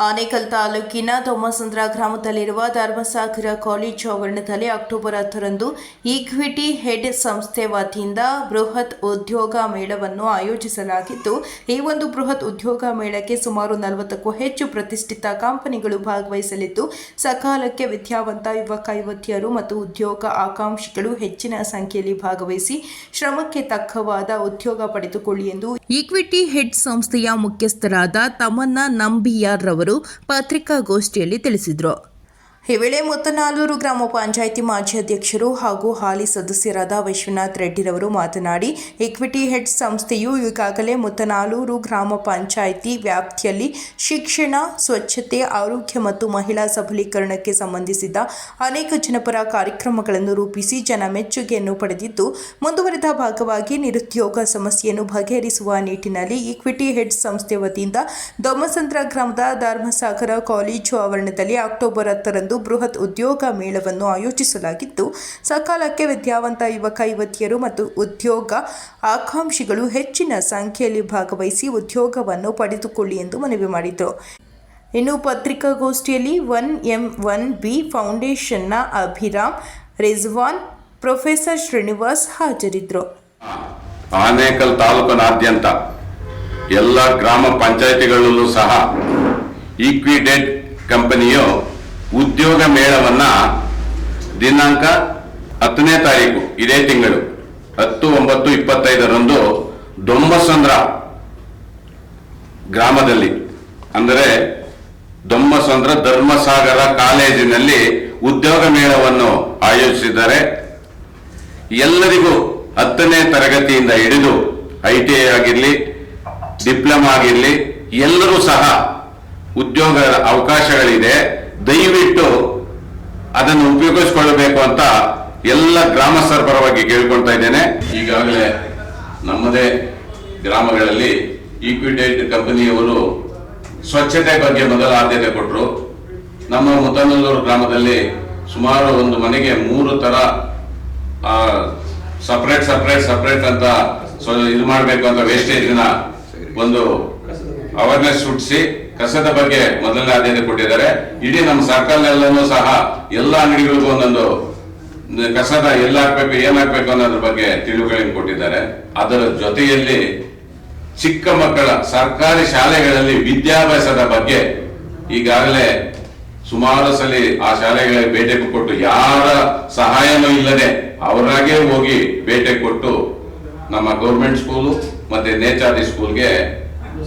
ಆನೇಕಲ್ ತಾಲೂಕಿನ ತೊಮ್ಮಸಂದ್ರ ಗ್ರಾಮದಲ್ಲಿರುವ ಧರ್ಮಸಾಗರ ಕಾಲೇಜು ಆವರಣದಲ್ಲಿ ಅಕ್ಟೋಬರ್ ಹತ್ತರಂದು ಈಕ್ವಿಟಿ ಹೆಡ್ ಸಂಸ್ಥೆ ವತಿಯಿಂದ ಬೃಹತ್ ಉದ್ಯೋಗ ಮೇಳವನ್ನು ಆಯೋಜಿಸಲಾಗಿದ್ದು ಈ ಒಂದು ಬೃಹತ್ ಉದ್ಯೋಗ ಮೇಳಕ್ಕೆ ಸುಮಾರು ನಲವತ್ತಕ್ಕೂ ಹೆಚ್ಚು ಪ್ರತಿಷ್ಠಿತ ಕಂಪನಿಗಳು ಭಾಗವಹಿಸಲಿದ್ದು, ಸಕಾಲಕ್ಕೆ ವಿದ್ಯಾವಂತ ಯುವಕ, ಯುವತಿಯರು ಮತ್ತು ಉದ್ಯೋಗ ಆಕಾಂಕ್ಷಿಗಳು ಹೆಚ್ಚಿನ ಸಂಖ್ಯೆಯಲ್ಲಿ ಭಾಗವಹಿಸಿ ಶ್ರಮಕ್ಕೆ ತಕ್ಕವಾದ ಉದ್ಯೋಗ ಪಡೆದುಕೊಳ್ಳಿ ಎಂದು ಈಕ್ವಿಟಿ ಹೆಡ್ ಸಂಸ್ಥೆಯ ಮುಖ್ಯಸ್ಥರಾದ ತಮನ್ನ ನಂಬಿಯಾರ್ ರವರು ಪತ್ರಿಕಾಗೋಷ್ಠಿಯಲ್ಲಿ ತಿಳಿಸಿದರು. ಈ ವೇಳೆ ಮುತ್ತನಾಲೂರು ಗ್ರಾಮ ಪಂಚಾಯಿತಿ ಮಾಜಿ ಅಧ್ಯಕ್ಷರು ಹಾಗೂ ಹಾಲಿ ಸದಸ್ಯರಾದ ವಿಶ್ವನಾಥ್ ರೆಡ್ಡಿರವರು ಮಾತನಾಡಿ ಇಕ್ವಿಟಿ ಹೆಡ್ ಸಂಸ್ಥೆಯು ಈಗಾಗಲೇ ಮುತ್ತನಾಲೂರು ಗ್ರಾಮ ಪಂಚಾಯಿತಿ ವ್ಯಾಪ್ತಿಯಲ್ಲಿ ಶಿಕ್ಷಣ, ಸ್ವಚ್ಛತೆ, ಆರೋಗ್ಯ ಮತ್ತು ಮಹಿಳಾ ಸಬಲೀಕರಣಕ್ಕೆ ಸಂಬಂಧಿಸಿದ ಅನೇಕ ಜನಪರ ಕಾರ್ಯಕ್ರಮಗಳನ್ನು ರೂಪಿಸಿ ಜನ ಮೆಚ್ಚುಗೆಯನ್ನು ಪಡೆದಿದ್ದು, ಮುಂದುವರೆದ ಭಾಗವಾಗಿ ನಿರುದ್ಯೋಗ ಸಮಸ್ಯೆಯನ್ನು ಬಗೆಹರಿಸುವ ನಿಟ್ಟಿನಲ್ಲಿ ಇಕ್ವಿಟಿ ಹೆಡ್ ಸಂಸ್ಥೆ ವತಿಯಿಂದ ದೊಮ್ಮಸಂದ್ರ ಗ್ರಾಮದ ಧರ್ಮಸಾಗರ ಕಾಲೇಜು ಆವರಣದಲ್ಲಿ ಅಕ್ಟೋಬರ್ ಹತ್ತರಂದು ಬೃಹತ್ ಉದ್ಯೋಗ ಮೇಳವನ್ನು ಆಯೋಜಿಸಲಾಗಿದ್ದು, ಸಕಾಲಕ್ಕೆ ವಿದ್ಯಾವಂತ ಯುವಕ, ಯುವತಿಯರು ಮತ್ತು ಉದ್ಯೋಗ ಆಕಾಂಕ್ಷಿಗಳು ಹೆಚ್ಚಿನ ಸಂಖ್ಯೆಯಲ್ಲಿ ಭಾಗವಹಿಸಿ ಉದ್ಯೋಗವನ್ನು ಪಡೆದುಕೊಳ್ಳಿ ಎಂದು ಮನವಿ ಮಾಡಿದರು. ಇನ್ನು ಪತ್ರಿಕಾಗೋಷ್ಠಿಯಲ್ಲಿ ಒನ್ ಎಂ ಒನ್ ಬಿ ಫೌಂಡೇಶನ್ನ ಅಭಿರಾಮ್ ರಿಜ್ವಾನ್, ಪ್ರೊಫೆಸರ್ ಶ್ರೀನಿವಾಸ್ ಹಾಜರಿದ್ದರು. ಆನೇಕಲ್ ತಾಲೂಕಿನಾದ್ಯಂತ ಎಲ್ಲ ಗ್ರಾಮ ಪಂಚಾಯಿತಿಗಳಲ್ಲೂ ಸಹ ಈಕ್ವಿಡೆಡ್ ಕಂಪನಿಯು ಉದ್ಯೋಗ ಮೇಳವನ್ನ ದಿನಾಂಕ ಹತ್ತನೇ ತಾರೀಕು, ಇದೇ ತಿಂಗಳು, ಹತ್ತು ಒಂಬತ್ತು ಇಪ್ಪತ್ತೈದರಂದು ದೊಂಬಸಂದ್ರ ಗ್ರಾಮದಲ್ಲಿ, ಅಂದರೆ ದೊಂಬಸಂದ್ರ ಧರ್ಮಸಾಗರ ಕಾಲೇಜಿನಲ್ಲಿ ಉದ್ಯೋಗ ಮೇಳವನ್ನು ಆಯೋಜಿಸಿದ್ದಾರೆ. ಎಲ್ಲರಿಗೂ ಹತ್ತನೇ ತರಗತಿಯಿಂದ ಹಿಡಿದು ಐ ಟಿ ಐ ಆಗಿರಲಿ, ಡಿಪ್ಲೊಮಾ ಆಗಿರಲಿ, ಎಲ್ಲರೂ ಸಹ ಉದ್ಯೋಗ ಅವಕಾಶಗಳಿದೆ. ದಯವಿಟ್ಟು ಅದನ್ನು ಉಪಯೋಗಿಸಿಕೊಳ್ಳಬೇಕು ಅಂತ ಎಲ್ಲ ಗ್ರಾಮಸ್ಥರ ಪರವಾಗಿ ಕೇಳ್ಕೊಳ್ತಾ ಇದ್ದೇನೆ. ಈಗಾಗಲೇ ನಮ್ಮದೇ ಗ್ರಾಮಗಳಲ್ಲಿ ಈಕ್ವಿಟೇಟ್ ಕಂಪನಿಯವರು ಸ್ವಚ್ಛತೆ ಬಗ್ಗೆ ಮೊದಲ ಆದ್ಯತೆ ಕೊಟ್ಟರು ನಮ್ಮ ಮುತನಲ್ಲೂರು ಗ್ರಾಮದಲ್ಲಿ ಸುಮಾರು ಒಂದು ಮನೆಗೆ ಮೂರು ತರ ಸಪ್ರೇಟ್ ಸಪ್ರೇಟ್ ಸಪ್ರೇಟ್ ಅಂತ ಇದು ಮಾಡಬೇಕು ಅಂತ ವೇಸ್ಟೇಜ್ನ ಒಂದು ಅವೇರ್ನೆಸ್ ಹುಟ್ಟಿಸಿ. ಕಸದ ಬಗ್ಗೆ ಮೊದಲನೇ ಆದ್ಯತೆ ಕೊಟ್ಟಿದ್ದಾರೆ. ಇಡೀ ನಮ್ಮ ಸರ್ಕಲ್ ಎಲ್ಲನೂ ಸಹ ಎಲ್ಲ ಅಂಗಡಿಗಳಿಗೂ ಒಂದೊಂದು ಕಸದ ಎಲ್ಲ ಹಾಕ್ಬೇಕು, ಏನ್ ಹಾಕ್ಬೇಕು ಅನ್ನೋದ್ರ ಬಗ್ಗೆ ತಿಳುವಳಿಕೆ ಕೊಟ್ಟಿದ್ದಾರೆ. ಅದರ ಜೊತೆಯಲ್ಲಿ ಚಿಕ್ಕ ಮಕ್ಕಳ ಸರ್ಕಾರಿ ಶಾಲೆಗಳಲ್ಲಿ ವಿದ್ಯಾಭ್ಯಾಸದ ಬಗ್ಗೆ ಈಗಾಗಲೇ ಸುಮಾರು ಸಲ ಆ ಶಾಲೆಗಳಿಗೆ ಭೇಟಿ ಕೊಟ್ಟು ಯಾರ ಸಹಾಯನೂ ಇಲ್ಲದೆ ಅವರಾಗೆ ಹೋಗಿ ಭೇಟಿ ಕೊಟ್ಟು ನಮ್ಮ ಗೌರ್ಮೆಂಟ್ ಸ್ಕೂಲು ಮತ್ತೆ ನೇಚಾದಿ ಸ್ಕೂಲ್ಗೆ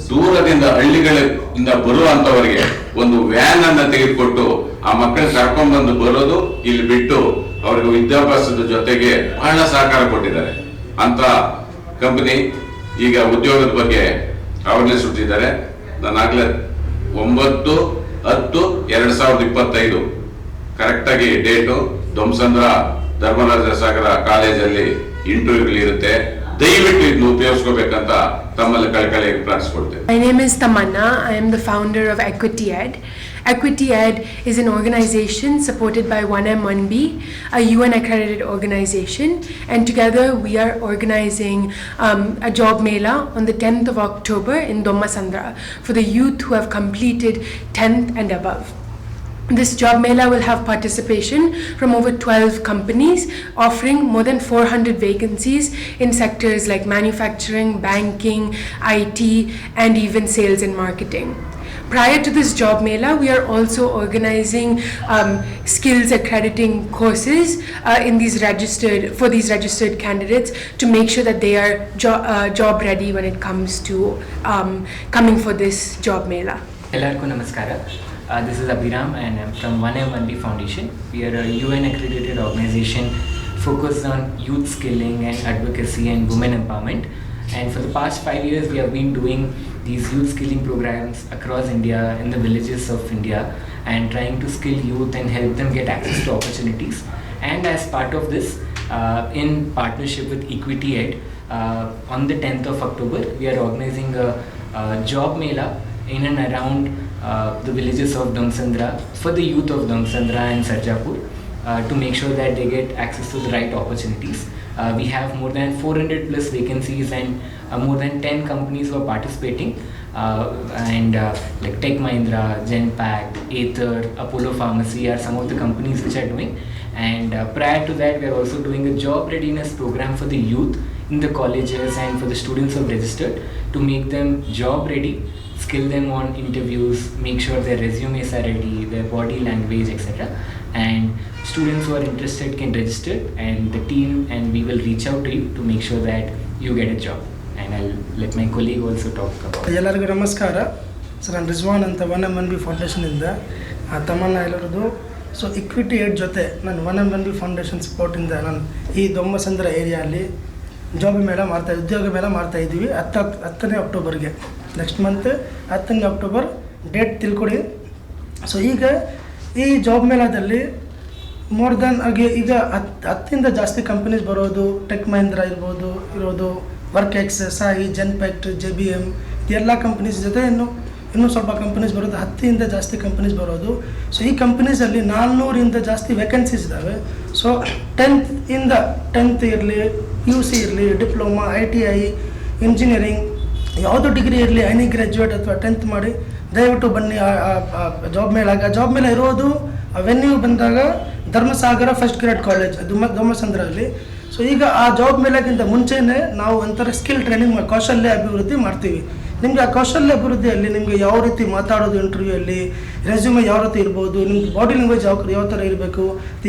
ದೂರದಿಂದ ಹಳ್ಳಿಗಳಿಂದ ಬರುವಂತವರಿಗೆ ಒಂದು ವ್ಯಾನ್ ಅನ್ನ ತೆಗೆದುಕೊಟ್ಟು ಆ ಮಕ್ಕಳ ಕರ್ಕೊಂಡ್ ಬಂದು ಬರೋದು ಇಲ್ಲಿ ಬಿಟ್ಟು ಅವರಿಗೆ ವಿದ್ಯಾಭ್ಯಾಸದ ಜೊತೆಗೆ ಬಹಳ ಸಹಕಾರ ಕೊಟ್ಟಿದ್ದಾರೆ. ಅಂತ ಕಂಪನಿ ಈಗ ಉದ್ಯೋಗದ ಬಗ್ಗೆ ಅವೇರ್ನೆಸ್ ಹುಟ್ಟಿದ್ದಾರೆ ನಾನಾಗ್ಲೇ ಒಂಬತ್ತು, ಹತ್ತು, ಎರಡ್ ಸಾವಿರದ ಇಪ್ಪತ್ತೈದು. ಕರೆಕ್ಟ್ ಆಗಿ ಡೇಟು ಧ್ವಂಸಂದ್ರ ಧರ್ಮರಾಜ ಸಾಗರ ಕಾಲೇಜಲ್ಲಿ ಇಂಟರ್ವ್ಯೂಗಳಿರುತ್ತೆ ದಯವಿಟ್ಟು ಇದನ್ನ ಉಪಯೋಗಿಸ್ಕೋಬೇಕಂತ ತಮ್ಮಲ್ಲಿ ಕಳಕಳಿ ಪ್ರಾರ್ಥಿಸ್ಕೊಳ್ತೇವೆ My name is Tamanna. I am the founder of Equity Ed. Equity Ed is an organization supported by 1M1B, a UN accredited organization, and together we are organizing um, a job mela on the 10th of October in Dommasandra for the youth who have completed 10th and above. This job mela will have participation from over 12 companies offering more than 400 vacancies in sectors like manufacturing, banking, IT, and even sales and marketing. Prior to this job mela, we are also organizing um, skills accrediting courses uh, in these registered for these registered candidates to make sure that they are jo- uh, job ready when it comes to um, coming for this job mela. ಎಲ್ಲರಿಗೂ ನಮಸ್ಕಾರ uh, this is Abhiram and I'm from 1M1B Foundation. We are a UN accredited organization focused on youth skilling and advocacy and women empowerment. And for the past five years, we have been doing these youth skilling programs across India in the villages of India and trying to skill youth and help them get access to opportunities. And as part of this, uh, in partnership with Equity Ed, uh, on the 10th of October, we are organizing a, a job mela in and around uh, the villages of Damsandra for the youth of Damsandra and Sarjapur uh, to make sure that they get access to the right opportunities. Uh, we have more than 400 plus vacancies and uh, more than 10 companies who are participating. uh, and uh, like Tech Mahindra, Genpact, Aether, Apollo Pharmacy are some of the companies which are doing. And prior to that, we are also doing a job readiness program for the youth in the colleges and for the students who have registered to make them job ready, skill them on interviews, make sure their resumes are ready, their body language, etc. And students who are interested can register, and the team and we will reach out to you to make sure that you get a job. And I'll let my colleague also talk about. ಎಲ್ಲರಿಗೂ ನಮಸ್ಕಾರ sir ನಾನು ರಿಜ್ವಾನ್ ಅಂತ one M N B ಫೌಂಡೇಶನಿಂದ ಆ ತಮ್ಮನ್ನ ಎಲ್ಲರದು so equity aid ಜೊತೆ ನಾನು one M N B foundation ಸಪೋರ್ಟಿಂದ ನಾನು ಈ ದೊಮ್ಮಸಂದ್ರ ಏರಿಯಲ್ಲಿ ಜಾಬ್ ಮೇಳ ಮಾಡ್ತಾ ಉದ್ಯೋಗ ಮೇಳ ಮಾಡ್ತಾ ಇದ್ದೀವಿ ಹತ್ತು ಹತ್ತನೇ ಅಕ್ಟೋಬರ್ಗೆ ನೆಕ್ಸ್ಟ್ ಮಂತ್ ಹತ್ತನೇ ಅಕ್ಟೋಬರ್ ಡೇಟ್ ತಿಳ್ಕೊಡಿ. ಸೊ ಈಗ ಈ ಜಾಬ್ ಮೇಳದಲ್ಲಿ ಮೋರ್ ದನ್ ಆಗಿ ಈಗ ಹತ್ತು ಹತ್ತಿಂದ ಜಾಸ್ತಿ ಕಂಪನೀಸ್ ಬರೋದು ಟೆಕ್ ಮಹೇಂದ್ರ ಇರ್ಬೋದು, ಇರೋದು ವರ್ಕ್ ಎಕ್ಸ್ ಸಾಯಿ ಜೆನ್ಪೆಕ್ಟ್ ಜೆ ಬಿ ಎಂ ಇದೆಲ್ಲ ಕಂಪ್ನೀಸ್ ಜೊತೆ ಇನ್ನು, ಇನ್ನೂ ಸ್ವಲ್ಪ ಕಂಪ್ನೀಸ್ ಬರೋದು ಹತ್ತಿಂದ ಜಾಸ್ತಿ ಕಂಪ್ನೀಸ್ ಬರೋದು. ಸೊ ಈ ಕಂಪ್ನೀಸಲ್ಲಿ ನಾನ್ನೂರಿಂದ ಜಾಸ್ತಿ ವೇಕೆನ್ಸೀಸ್ ಇದ್ದಾವೆ ಸೊ ಟೆಂತ್ ಇಂದ ಟೆಂತ್ ಇರಲಿ ಪಿ ಯು ಸಿ ಇರಲಿ, diploma I T I engineering ಯಾವುದೋ ಡಿಗ್ರಿ ಇರಲಿ ಐನಿ ಗ್ರ್ಯಾಜುಯೇಟ್ ಅಥವಾ ಟೆಂತ್ ಮಾಡಿ, ದಯವಿಟ್ಟು ಬನ್ನಿ ಜಾಬ್ ಮೇಲಾಗ ಜಾಬ್ ಮೇಲೆ ಇರೋದು ವೆನ್ಯೂ ಬಂದಾಗ ಧರ್ಮಸಾಗರ ಫಸ್ಟ್ ಗ್ರೇಡ್ ಕಾಲೇಜ್ ದುಮ್ಮ ಅಲ್ಲಿ. ಸೊ ಈಗ ಆ ಜಾಬ್ ಮೇಲಕ್ಕಿಂತ ಮುಂಚೆನೇ ನಾವು ಒಂಥರ ಸ್ಕಿಲ್ ಟ್ರೈನಿಂಗ್ ಕೌಶಲ್ಯ ಅಭಿವೃದ್ಧಿ ಮಾಡ್ತೀವಿ. ನಿಮಗೆ ಆ ಕೌಶಲ್ಯ ಅಭಿವೃದ್ಧಿಯಲ್ಲಿ ನಿಮಗೆ ಯಾವ ರೀತಿ ಮಾತಾಡೋದು ಇಂಟರ್ವ್ಯೂಯಲ್ಲಿ ರೆಸ್ಯೂಮೆ ಯಾವ ರೀತಿ ಇರ್ಬೋದು, ನಿಮ್ಗೆ ಬಾಡಿ ಲ್ಯಾಂಗ್ವೇಜ್ ಯಾವ ಯಾವ ಥರ ಇರಬೇಕು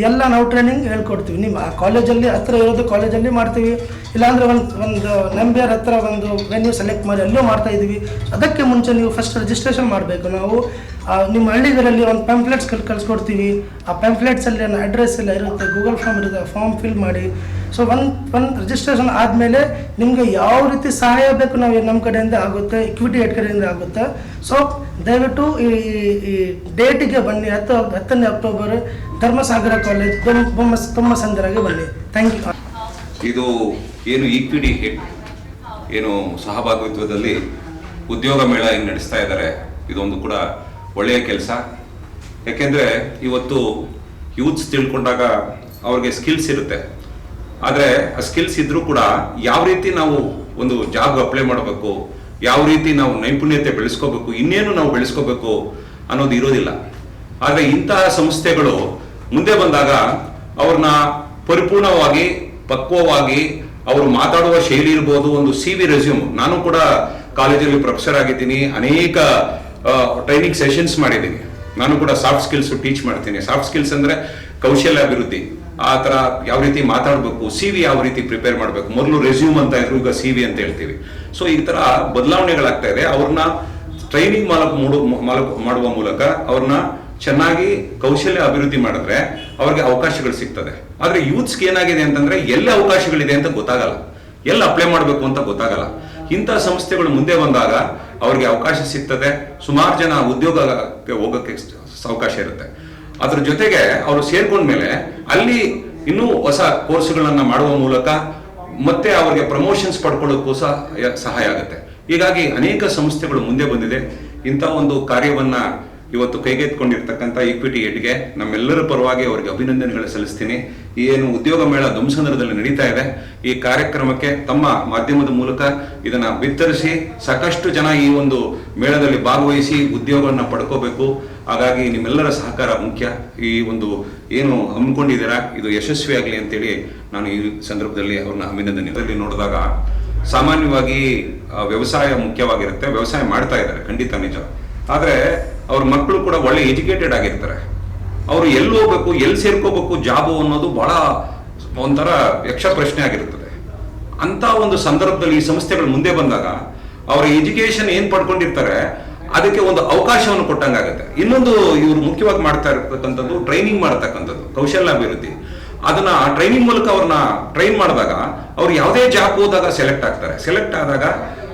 ಎಲ್ಲ ನಾವು ಟ್ರೈನಿಂಗ್ ಹೇಳ್ಕೊಡ್ತೀವಿ. ನಿಮ್ಮ ಆ ಕಾಲೇಜಲ್ಲಿ ಹತ್ರ ಇರೋದು ಕಾಲೇಜಲ್ಲಿ ಮಾಡ್ತೀವಿ. ಇಲ್ಲಾಂದರೆ ಒಂದು ಒಂದು ನಂಬಿಯರ್ ಹತ್ರ ಒಂದು ವೆನ್ಯೂ ಸೆಲೆಕ್ಟ್ ಮಾಡಿ ಅಲ್ಲೂ ಮಾಡ್ತಾ ಇದ್ದೀವಿ. ಅದಕ್ಕೆ ಮುಂಚೆ ನೀವು ಫಸ್ಟ್ ರಿಜಿಸ್ಟ್ರೇಷನ್ ಮಾಡಬೇಕು. ನಾವು ನಿಮ್ಮ ಹಳ್ಳಿಗಳಲ್ಲಿ ಒಂದು ಪ್ಯಾಂಪ್ಲೆಟ್ಸ್ ಕಲ್, ಕಳ್ಸ್ಕೊಡ್ತೀವಿ. ಆ ಪ್ಯಾಂಪ್ಲೆಟ್ಸಲ್ಲಿ ಅಡ್ರೆಸ್ ಎಲ್ಲ ಇರುತ್ತೆ. ಗೂಗಲ್ ಫಾರ್ಮ್ ಇರುತ್ತೆ ಫಾರ್ಮ್ ಫಿಲ್ ಮಾಡಿ. ಸೊ ಒನ್ ಒನ್ ರಿಜಿಸ್ಟ್ರೇಷನ್ ಆದಮೇಲೆ ನಿಮಗೆ ಯಾವ ರೀತಿ ಸಹಾಯ ಬೇಕು ನಾವು ನಮ್ಮ ಕಡೆಯಿಂದ ಆಗುತ್ತೆ ಇಕ್ವಿಟಿ ಏಟ್ ಕಡೆಯಿಂದ ಆಗುತ್ತೆ. ಸೊ ದಯವಿಟ್ಟು ಈ ಈ ಡೇಟಿಗೆ ಬನ್ನಿ, ಹತ್ತು, ಹತ್ತನೇ ಅಕ್ಟೋಬರ್ ಧರ್ಮಸಾಗರ ಕಾಲೇಜ್ ಬೊಮ್ಮ ಸಂದರಾಗಿ ಬನ್ನಿ. ಥ್ಯಾಂಕ್ ಯು ಇದು ಏನು ಇಕ್ವಿಟಿ ಹೆಡ್ ಏನು ಸಹಭಾಗಿತ್ವದಲ್ಲಿ ಉದ್ಯೋಗ ಮೇಳ ಏನು ನಡೆಸ್ತಾ ಇದ್ದಾರೆ, ಇದೊಂದು ಕೂಡ ಒಳ್ಳೆಯ ಕೆಲಸ. ಯಾಕೆಂದರೆ ಇವತ್ತು ಯೂತ್ಸ್ ತಿಳ್ಕೊಂಡಾಗ ಅವ್ರಿಗೆ ಸ್ಕಿಲ್ಸ್ ಇರುತ್ತೆ. ಆದರೆ ಆ ಸ್ಕಿಲ್ಸ್ ಇದ್ರೂ ಕೂಡ ಯಾವ ರೀತಿ ನಾವು ಒಂದು ಜಾಬ್ ಅಪ್ಲೈ ಮಾಡಬೇಕು, ಯಾವ ರೀತಿ ನಾವು ನೈಪುಣ್ಯತೆ ಬೆಳೆಸ್ಕೋಬೇಕು, ಇನ್ನೇನು ನಾವು ಬೆಳೆಸ್ಕೋಬೇಕು ಅನ್ನೋದು ಇರೋದಿಲ್ಲ. ಆದರೆ ಇಂತಹ ಸಂಸ್ಥೆಗಳು ಮುಂದೆ ಬಂದಾಗ ಅವ್ರನ್ನ ಪರಿಪೂರ್ಣವಾಗಿ, ಪಕ್ವವಾಗಿ ಅವರು ಮಾತಾಡುವ ಶೈಲಿ ಇರ್ಬೋದು, ಒಂದು ಸಿ ವಿ ರೆಸ್ಯೂಮ್ ನಾನು ಕೂಡ ಕಾಲೇಜಲ್ಲಿ ಪ್ರೊಫೆಸರ್ ಆಗಿದ್ದೀನಿ, ಅನೇಕ ಟ್ರೈನಿಂಗ್ ಸೆಷನ್ಸ್ ಮಾಡಿದ್ದೀನಿ. ನಾನು ಕೂಡ ಸಾಫ್ಟ್ ಸ್ಕಿಲ್ಸ್ ಟೀಚ್ ಮಾಡ್ತೀನಿ. ಸಾಫ್ಟ್ ಸ್ಕಿಲ್ಸ್ ಅಂದ್ರೆ ಕೌಶಲ್ಯ ಅಭಿವೃದ್ಧಿ ಆ ಥರ ಯಾವ ರೀತಿ ಮಾತಾಡಬೇಕು ಸಿ ವಿ ಯಾವ ರೀತಿ ಪ್ರಿಪೇರ್ ಮಾಡಬೇಕು, ಮೊದಲು ರೆಸ್ಯೂಮ್ ಅಂತ ಇದ್ರು ಈಗ ಸಿ ವಿ ಅಂತ ಹೇಳ್ತೀವಿ. ಸೊ ಈ ಥರ ಬದಲಾವಣೆಗಳಾಗ್ತಾ ಇದೆ. ಅವ್ರನ್ನ ಟ್ರೈನಿಂಗ್ ಮೂಲಕ ಮಾಡುವ ಮೂಲಕ ಅವ್ರನ್ನ ಚೆನ್ನಾಗಿ ಕೌಶಲ್ಯ ಅಭಿವೃದ್ಧಿ ಮಾಡಿದ್ರೆ ಅವ್ರಿಗೆ ಅವಕಾಶಗಳು ಸಿಗ್ತದೆ. ಆದ್ರೆ ಯೂತ್ಸ್ಗೆ ಏನಾಗಿದೆ ಅಂತಂದ್ರೆ ಎಲ್ಲ ಅವಕಾಶಗಳಿದೆ ಅಂತ ಗೊತ್ತಾಗಲ್ಲ. ಎಲ್ಲ ಅಪ್ಲೈ ಮಾಡಬೇಕು ಅಂತ ಗೊತ್ತಾಗಲ್ಲ. ಇಂಥ ಸಂಸ್ಥೆಗಳು ಮುಂದೆ ಬಂದಾಗ ಅವ್ರಿಗೆ ಅವಕಾಶ ಸಿಗ್ತದೆ. ಸುಮಾರು ಜನ ಉದ್ಯೋಗಕ್ಕೆ ಹೋಗೋಕ್ಕೆ ಅವಕಾಶ ಇರುತ್ತೆ. ಅದ್ರ ಜೊತೆಗೆ ಅವರು ಸೇರ್ಕೊಂಡ್ಮೇಲೆ ಅಲ್ಲಿ ಇನ್ನೂ ಹೊಸ ಕೋರ್ಸ್ಗಳನ್ನ ಮಾಡುವ ಮೂಲಕ ಮತ್ತೆ ಅವರಿಗೆ ಪ್ರಮೋಷನ್ಸ್ ಪಡ್ಕೊಳ್ಳೋಕ್ಕೂ ಸಹ ಸಹಾಯ ಆಗುತ್ತೆ. ಹೀಗಾಗಿ ಅನೇಕ ಸಂಸ್ಥೆಗಳು ಮುಂದೆ ಬಂದಿದೆ. ಇಂಥ ಒಂದು ಕಾರ್ಯವನ್ನ ಇವತ್ತು ಕೈಗೆತ್ಕೊಂಡಿರ್ತಕ್ಕಂಥ ಈಕ್ವಿಟಿ ಏಟ್ಗೆ ನಮ್ಮೆಲ್ಲರ ಪರವಾಗಿ ಅವರಿಗೆ ಅಭಿನಂದನೆಗಳು ಸಲ್ಲಿಸ್ತೀನಿ. ಏನು ಉದ್ಯೋಗ ಮೇಳ ಧ್ವಂಸಂದ್ರದಲ್ಲಿ ನಡೀತಾ ಇದೆ. ಈ ಕಾರ್ಯಕ್ರಮಕ್ಕೆ ತಮ್ಮ ಮಾಧ್ಯಮದ ಮೂಲಕ ಇದನ್ನ ಬಿತ್ತರಿಸಿ ಸಾಕಷ್ಟು ಜನ ಈ ಒಂದು ಮೇಳದಲ್ಲಿ ಭಾಗವಹಿಸಿ ಉದ್ಯೋಗವನ್ನು ಪಡ್ಕೋಬೇಕು. ಹಾಗಾಗಿ ನಿಮ್ಮೆಲ್ಲರ ಸಹಕಾರ ಮುಖ್ಯ. ಈ ಒಂದು ಏನು ಹಮ್ಮಿಕೊಂಡಿದ್ದೀರಾ, ಇದು ಯಶಸ್ವಿಯಾಗಲಿ ಅಂತೇಳಿ ನಾನು ಈ ಸಂದರ್ಭದಲ್ಲಿ ಅವ್ರನ್ನ ಅಭಿನಂದನಿದಲ್ಲಿ ನೋಡಿದಾಗ ಸಾಮಾನ್ಯವಾಗಿ ವ್ಯವಸಾಯ ಮುಖ್ಯವಾಗಿರುತ್ತೆ. ವ್ಯವಸಾಯ ಮಾಡ್ತಾ ಇದ್ದಾರೆ, ಖಂಡಿತ ನಿಜ. ಆದರೆ ಅವ್ರ ಮಕ್ಕಳು ಕೂಡ ಒಳ್ಳೆ ಎಜುಕೇಟೆಡ್ ಆಗಿರ್ತಾರೆ. ಅವರು ಎಲ್ಲಿ ಹೋಗ್ಬೇಕು, ಎಲ್ಲಿ ಸೇರ್ಕೋಬೇಕು ಜಾಬು ಅನ್ನೋದು ಬಹಳ ಒಂಥರ ಯಕ್ಷ ಪ್ರಶ್ನೆ ಆಗಿರುತ್ತದೆ. ಅಂತ ಒಂದು ಸಂದರ್ಭದಲ್ಲಿ ಈ ಸಂಸ್ಥೆಗಳು ಮುಂದೆ ಬಂದಾಗ ಅವರ ಎಜುಕೇಶನ್ ಏನ್ ಪಡ್ಕೊಂಡಿರ್ತಾರೆ, ಅದಕ್ಕೆ ಒಂದು ಅವಕಾಶವನ್ನು ಕೊಟ್ಟಂಗಾಗುತ್ತೆ. ಇನ್ನೊಂದು ಇವರು ಮುಖ್ಯವಾಗಿ ಮಾಡ್ತಾ ಇರ್ತಕ್ಕಂಥದ್ದು ಟ್ರೈನಿಂಗ್ ಮಾಡ್ತಕ್ಕಂಥದ್ದು ಕೌಶಲ್ಯ ಅಭಿವೃದ್ಧಿ ಅದನ್ನ ಆ ಟ್ರೈನಿಂಗ್ ಮೂಲಕ ಅವ್ರನ್ನ ಟ್ರೈನ್ ಮಾಡಿದಾಗ ಅವ್ರು ಯಾವುದೇ ಜಾಬ್ ಹೋದಾಗ ಸೆಲೆಕ್ಟ್ ಆಗ್ತಾರೆ. ಸೆಲೆಕ್ಟ್ ಆದಾಗ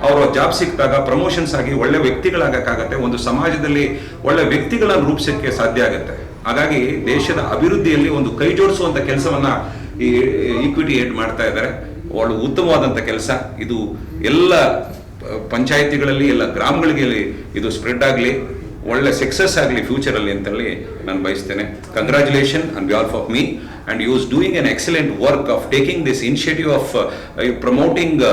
ಅವರು ಜಾಬ್ ಸಿಕ್ಕಿದಾಗ ಪ್ರಮೋಷನ್ಸ್ ಆಗಿ ಒಳ್ಳೆ ವ್ಯಕ್ತಿಗಳಾಗಕ್ಕಾಗತ್ತೆ, ಒಂದು ಸಮಾಜದಲ್ಲಿ ಒಳ್ಳೆ ವ್ಯಕ್ತಿಗಳನ್ನು ರೂಪಿಸಕ್ಕೆ ಸಾಧ್ಯ ಆಗುತ್ತೆ. ಹಾಗಾಗಿ ದೇಶದ ಅಭಿವೃದ್ಧಿಯಲ್ಲಿ ಒಂದು ಕೈ ಜೋಡಿಸುವಂತ ಕೆಲಸವನ್ನ ಈ ಈಕ್ವಿಟಿ ಏಡ್ ಮಾಡ್ತಾ ಇದ್ದಾರೆ. ಒಳ್ಳೆ ಉತ್ತಮವಾದಂಥ ಕೆಲಸ. ಇದು ಎಲ್ಲ ಪಂಚಾಯಿತಿಗಳಲ್ಲಿ, ಎಲ್ಲ ಗ್ರಾಮಗಳಿಗೆ ಇದು ಸ್ಪ್ರೆಡ್ ಆಗಲಿ. ಒಳ್ಳೆ ಸಕ್ಸಸ್ ಆಗಲಿ ಫ್ಯೂಚರಲ್ಲಿ ಅಂತೇಳಿ ನಾನು ಬಯಸ್ತೇನೆ congratulation on behalf of me and you was doing an excellent work of taking this initiative of promoting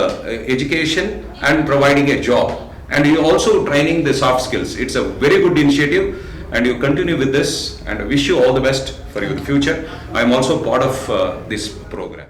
education and providing a job and you also training the soft skills. It's a very good initiative and you continue with this and I wish you all the best for your future. I am also part of uh, this program.